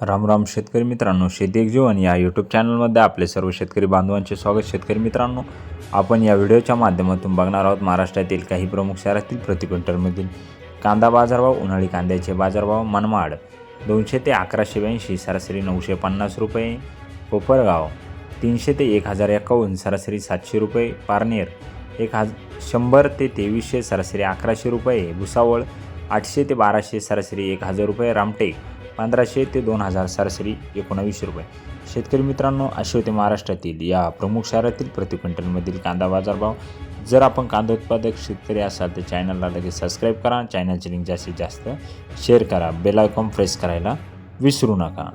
राम राम शेतकरी मित्रांनो शेती एक जीवन या यूट्यूब चॅनलमध्ये आपले सर्व शेतकरी बांधवांचे स्वागत. शेतकरी मित्रांनो आपण या व्हिडिओच्या माध्यमातून बघणार आहोत महाराष्ट्रातील काही प्रमुख शहरातील प्रति क्विंटलमधील कांदा बाजारभाव उन्हाळी कांद्याचे बाजारभाव मनमाड दोनशे ते अकराशे ब्याऐंशी सरासरी नऊशे पन्नास रुपये कोपरगाव तीनशे ते एक हजार एकावन्न सरासरी सातशे रुपये पारनेर एक हज शंभर ते तेवीसशे सरासरी अकराशे रुपये भुसावळ आठशे ते बाराशे सरासरी एक हजार रुपये रामटेक पंधराशे ते दोन हजार सरासरी एकोणावीसशे रुपये. शेतकरी मित्रांनो असे होते महाराष्ट्रातील या प्रमुख शहरातील प्रति क्विंटलमधील कांदा बाजारभाव. जर आपण कांदा उत्पादक शेतकरी असाल तर चॅनलला लगेच सबस्क्राईब करा. चॅनलची लिंक जास्तीत जास्त शेअर करा. बेल आयकॉन प्रेस करायला विसरू नका.